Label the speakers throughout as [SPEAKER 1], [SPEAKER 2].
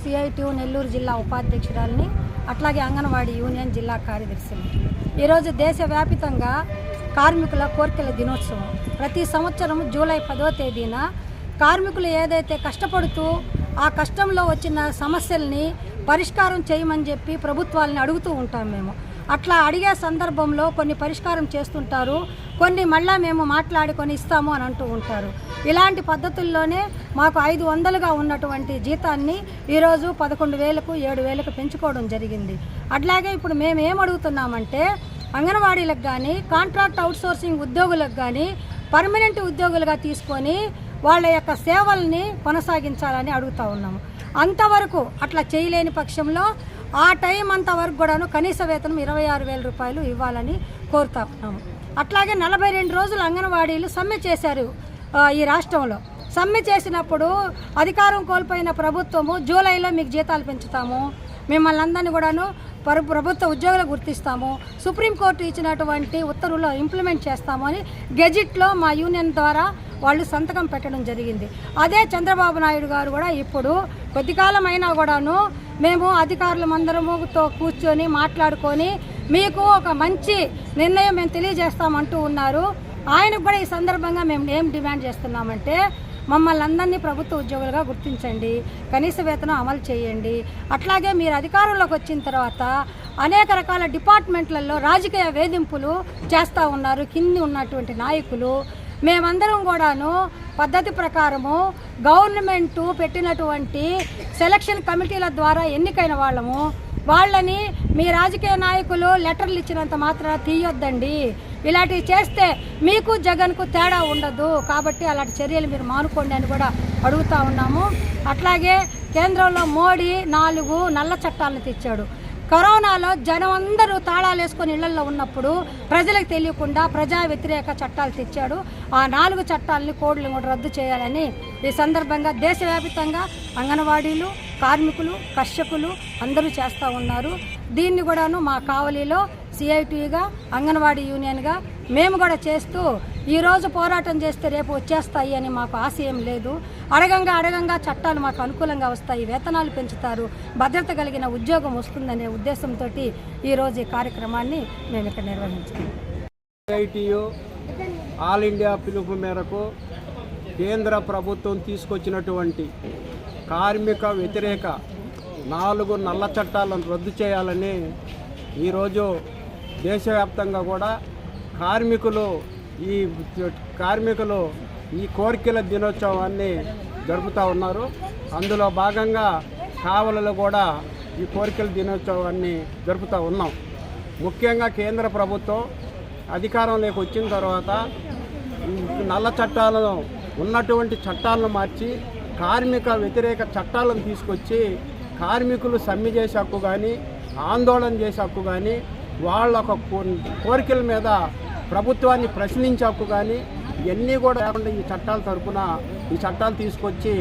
[SPEAKER 1] CITU Nellore జిల్లా ఉపాధ్యక్షురాలని అట్లాగే అంగన్వాడీ యూనియన్ జిల్లా కార్యదర్శిని. ఈరోజు దేశవ్యాపితంగా కార్మికుల కోరికల దినోత్సవం. ప్రతి సంవత్సరం జూలై పదో తేదీన కార్మికులు ఏదైతే కష్టపడుతూ ఆ కష్టంలో వచ్చిన సమస్యల్ని పరిష్కారం చేయమని చెప్పి ప్రభుత్వాలని అడుగుతూ ఉంటాం మేము. అట్లా అడిగే సందర్భంలో కొన్ని పరిష్కారం చేస్తుంటారు. కొన్ని మళ్ళా మేము మాట్లాడుకొని ఇస్తాము అని అంటూ ఉంటారు. ఇలాంటి పద్ధతుల్లోనే మాకు ఐదు వందలుగా ఉన్నటువంటి జీతాన్ని ఈరోజు పదకొండు వేలకు ఏడు వేలకు పెంచుకోవడం జరిగింది. అట్లాగే ఇప్పుడు మేము ఏం అడుగుతున్నామంటే అంగన్వాడీలకు కానీ కాంట్రాక్ట్ అవుట్సోర్సింగ్ ఉద్యోగులకు కానీ పర్మనెంట్ ఉద్యోగులుగా తీసుకొని వాళ్ళ యొక్క సేవల్ని కొనసాగించాలని అడుగుతా ఉన్నాము అంతవరకు అట్లా చేయలేని పక్షంలో ఆ టైం అంతవరకు కూడాను కనీస వేతనం ఇరవై ఆరు వేల రూపాయలు ఇవ్వాలని కోరుతా ఉన్నాము. అట్లాగే నలభై రెండు రోజులు అంగన్వాడీలు సమ్మె చేశారు ఈ రాష్ట్రంలో. సమ్మె చేసినప్పుడు అధికారం కోల్పోయిన ప్రభుత్వము జూలైలో మీకు జీతాలు పెంచుతాము. మిమ్మల్ని అందరినీ కూడాను పరు ప్రభుత్వ ఉద్యోగులు గుర్తిస్తాము. సుప్రీంకోర్టు ఇచ్చినటువంటి ఉత్తర్వులు ఇంప్లిమెంట్ చేస్తాము అని గెజిట్లో మా యూనియన్ ద్వారా వాళ్ళు సంతకం పెట్టడం జరిగింది. అదే చంద్రబాబు నాయుడు గారు కూడా ఇప్పుడు కొద్ది కాలమైనా కూడాను మేము అధికారులమందరముతో కూర్చొని మాట్లాడుకొని మీకు ఒక మంచి నిర్ణయం మేము తెలియజేస్తామంటూ ఉన్నారు. ఆయనకు కూడా ఈ సందర్భంగా మేము ఏం డిమాండ్ చేస్తున్నామంటే మమ్మల్ని అందరినీ ప్రభుత్వ ఉద్యోగులుగా గుర్తించండి కనీస వేతనం అమలు చేయండి. అట్లాగే మీరు అధికారంలోకి వచ్చిన తర్వాత అనేక రకాల డిపార్ట్మెంట్లలో రాజకీయ వేధింపులు చేస్తూ ఉన్నారు. కింది ఉన్నటువంటి నాయకులు. మేమందరం కూడాను పద్ధతి ప్రకారము గవర్నమెంటు పెట్టినటువంటి సెలక్షన్ కమిటీల ద్వారా ఎన్నికైన వాళ్ళము. వాళ్ళని మీ రాజకీయ నాయకులు లెటర్లు ఇచ్చినంత మాత్రాన తీయొద్దండి. ఇలాంటివి చేస్తే మీకు జగన్కు తేడా ఉండదు. కాబట్టి అలాంటి చర్యలు మీరు మానుకోండి అని కూడా అడుగుతా ఉన్నాము. అట్లాగే కేంద్రంలో మోడీ నాలుగు నల్ల చట్టాలను తెచ్చాడు. కరోనాలో జనం అందరూ తాళాలు వేసుకొని ఇళ్ళలో ఉన్నప్పుడు ప్రజలకు తెలియకుండా ప్రజా వ్యతిరేక చట్టాలు తెచ్చాడు. ఆ నాలుగు చట్టాలని కోడ్లు కూడా రద్దు చేయాలని ఈ సందర్భంగా దేశవ్యాప్తంగా అంగన్వాడీలు కార్మికులు కర్షకులు అందరూ చేస్తూ ఉన్నారు. దీన్ని కూడాను మా కావలిలో సిఐటిగా అంగన్వాడీ యూనియన్గా మేము కూడా చేస్తూ ఈరోజు పోరాటం చేస్తే రేపు వచ్చేస్తాయి అని మాకు ఆశయం లేదు. అడగంగా అడగంగా చట్టాలు మాకు అనుకూలంగా వస్తాయి. వేతనాలు పెంచుతారు. భద్రత కలిగిన ఉద్యోగం వస్తుందనే ఉద్దేశంతో ఈరోజు ఈ కార్యక్రమాన్ని మేము ఇక్కడ నిర్వహించాము
[SPEAKER 2] ఐటీయు ఆల్ ఇండియా పిలుపు మేరకు కేంద్ర ప్రభుత్వం తీసుకొచ్చినటువంటి కార్మిక వ్యతిరేక నాలుగు నల్ల చట్టాలను రద్దు చేయాలని ఈరోజు దేశవ్యాప్తంగా కూడా కార్మికులు ఈ కార్మికులు ఈ కోరికల దినోత్సవాన్ని జరుపుతూ ఉన్నారు. అందులో భాగంగా కావలలో కూడా ఈ కోరికల దినోత్సవాన్ని జరుపుతూ ఉన్నాం. ముఖ్యంగా కేంద్ర ప్రభుత్వం అధికారంలోకి వచ్చిన తర్వాత నల్ల చట్టాలను ఉన్నటువంటి చట్టాలను మార్చి కార్మిక వ్యతిరేక చట్టాలను తీసుకొచ్చి కార్మికులు సమ్మె చేసే హక్కు కానీ ఆందోళన చేసే హక్కు కానీ వాళ్ళ ఒక కోరికల మీద ప్రభుత్వాన్ని ప్రశ్నించే హక్కు కానీ ఇవన్నీ కూడా లేకుండా ఈ చట్టాల తరఫున ఈ చట్టాలు తీసుకొచ్చి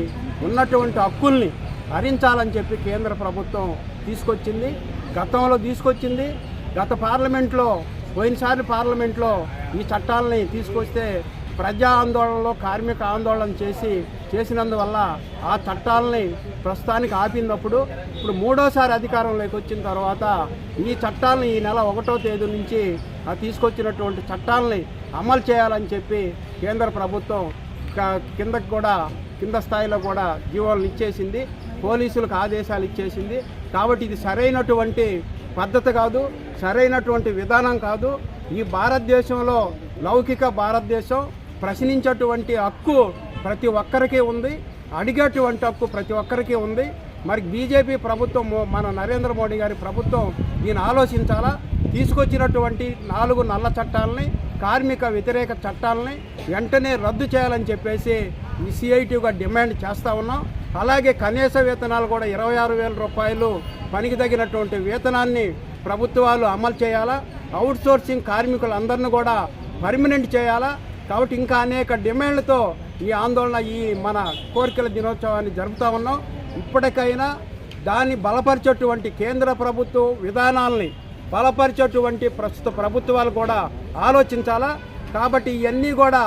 [SPEAKER 2] ఉన్నటువంటి హక్కుల్ని హరించాలని చెప్పి కేంద్ర ప్రభుత్వం తీసుకొచ్చింది గతంలో తీసుకొచ్చింది. గత పార్లమెంట్లో పోయినసారి పార్లమెంట్లో ఈ చట్టాలని తీసుకొస్తే ప్రజా ఆందోళనలో కార్మిక ఆందోళన చేసి చేసినందువల్ల ఆ చట్టాలని ప్రస్తుతానికి ఆపినప్పుడు ఇప్పుడు మూడోసారి అధికారంలోకి వచ్చిన తర్వాత ఈ చట్టాలని ఈ నెల ఒకటో తేదీ నుంచి తీసుకొచ్చినటువంటి చట్టాలని అమలు చేయాలని చెప్పి కేంద్ర ప్రభుత్వం క- కిందకి కూడా కింద స్థాయిలో కూడా జీవోలను ఇచ్చేసింది. పోలీసులకు ఆదేశాలు ఇచ్చేసింది. కాబట్టి ఇది సరైనటువంటి పద్ధతి కాదు సరైనటువంటి విధానం కాదు. ఈ భారతదేశంలో లౌకిక భారతదేశం ప్రశ్నించేటువంటి హక్కు ప్రతి ఒక్కరికి ఉంది అడిగేటువంటి హక్కు ప్రతి ఒక్కరికి ఉంది. మరి బీజేపీ ప్రభుత్వం మన నరేంద్ర మోడీ గారి ప్రభుత్వం దీన్ని ఆలోచించాలా? తీసుకొచ్చినటువంటి నాలుగు నల్ల చట్టాలని కార్మిక వ్యతిరేక చట్టాలని వెంటనే రద్దు చేయాలని చెప్పేసి ఈ సిఐటిగా డిమాండ్ చేస్తూ ఉన్నాం. అలాగే కనీస వేతనాలు కూడా ఇరవై ఆరు వేల రూపాయలు పనికి తగినటువంటి వేతనాన్ని ప్రభుత్వాలు అమలు చేయాలా? అవుట్సోర్సింగ్ కార్మికులందరినీ కూడా పర్మనెంట్ చేయాలా? కాబట్టి ఇంకా అనేక డిమాండ్లతో ఈ ఆందోళన ఈ మన కోరికల దినోత్సవాన్ని జరుపుతూ ఉన్నాం. ఇప్పటికైనా దాన్ని బలపరిచేటువంటి కేంద్ర ప్రభుత్వ విధానాల్ని బలపరిచేటువంటి ప్రస్తుత ప్రభుత్వాలు కూడా ఆలోచించాలా? కాబట్టి ఇవన్నీ కూడా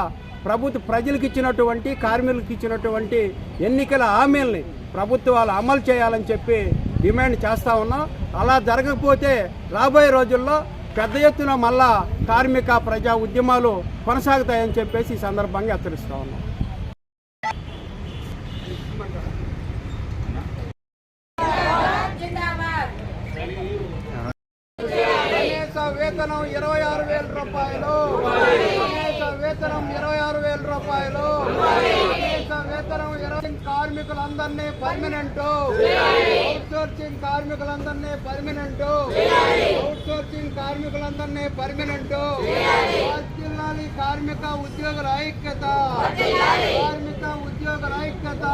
[SPEAKER 2] ప్రభుత్వ ప్రజలకు ఇచ్చినటువంటి కార్మికులకు ఇచ్చినటువంటి ఎన్నికల హామీల్ని ప్రభుత్వాలు అమలు చేయాలని చెప్పి డిమాండ్ చేస్తూ ఉన్నాం. అలా జరగకపోతే రాబోయే రోజుల్లో పెద్ద ఎత్తున మళ్ళా కార్మిక ప్రజా ఉద్యమాలు కొనసాగుతాయని చెప్పేసి ఈ సందర్భంగా హెచ్చరిస్తా ఉన్నాం. వేతనం ఇరవై ఆరు వేల రూపాయలు. వేతనం ఇరవై ఆరు వేల రూపాయలు. వేతనం ఇరవై కార్మికులందరినీ పర్మనెంట్. అవుట్ సోర్సింగ్ కార్మికులందరినీ పర్మనెంట్. అవుట్ సోర్సింగ్ కార్మికులందరినీ పర్మనెంట్. వర్ధిల్లాలి కార్మిక ఉద్యోగుల ఐక్యత. కార్మిక ఉద్యోగుల ఐక్యత.